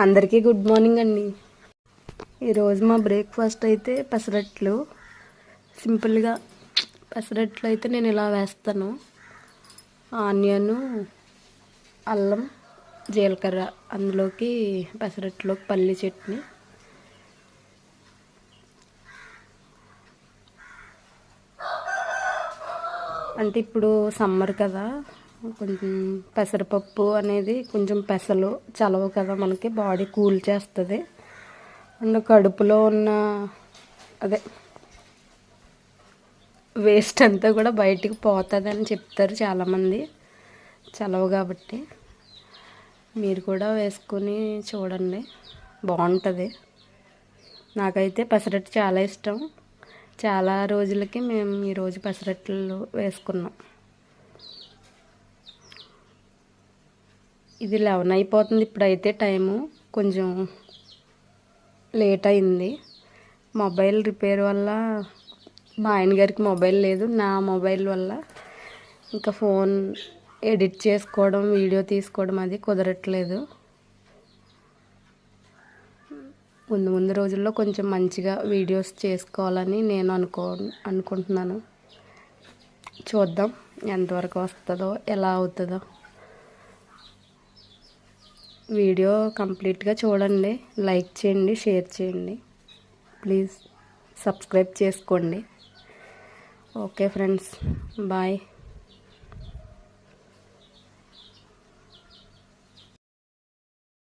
అందరికీ good morning అండి. ఈరోజు మా బ్రేక్ఫాస్ట్ అయితే పెసరట్లు. సింపుల్గా పెసరట్లు అయితే నేను ఇలా వేస్తాను. ఆనియన్ అల్లం జీలకర్ర అందులోకి పెసరట్లోకి పల్లి చట్నీ. అంటే ఇప్పుడు సమ్మర్ కదా కొంచెం పెసరపప్పు అనేది కొంచెం పెసలు చలవ కదా మనకి బాడీ కూల్ చేస్తుంది. అండ్ కడుపులో ఉన్న అదే వేస్ట్ అంతా కూడా బయటికి పోతుంది అని చెప్తారు చాలామంది. చలవ కాబట్టి. మీరు కూడా వేసుకొని చూడండి. బాగుంటుంది. నాకైతే పెసరట్టు చాలా ఇష్టం. చాలా రోజులకి మేము ఈరోజు పెసరట్లు వేసుకున్నాం. ఇది లెవెన్ అయిపోతుంది ఇప్పుడైతే టైము. కొంచెం లేట్ అయింది మొబైల్ రిపేర్ వల్ల మా ఆయన గారికి మొబైల్ లేదు. నా మొబైల్ వల్ల ఇంకా ఫోన్ ఎడిట్ చేసుకోవడం వీడియో తీసుకోవడం అది కుదరట్లేదు. ముందు ముందు రోజుల్లో కొంచెం మంచిగా వీడియోస్ చేసుకోవాలని నేను అనుకో అనుకుంటున్నాను. చూద్దాం ఎంతవరకు వస్తుందో ఎలా అవుతుందో. వీడియో కంప్లీట్గా చూడండి. లైక్ చేయండి షేర్ చేయండి. ప్లీజ్ సబ్స్క్రైబ్ చేసుకోండి. Okay friends bye.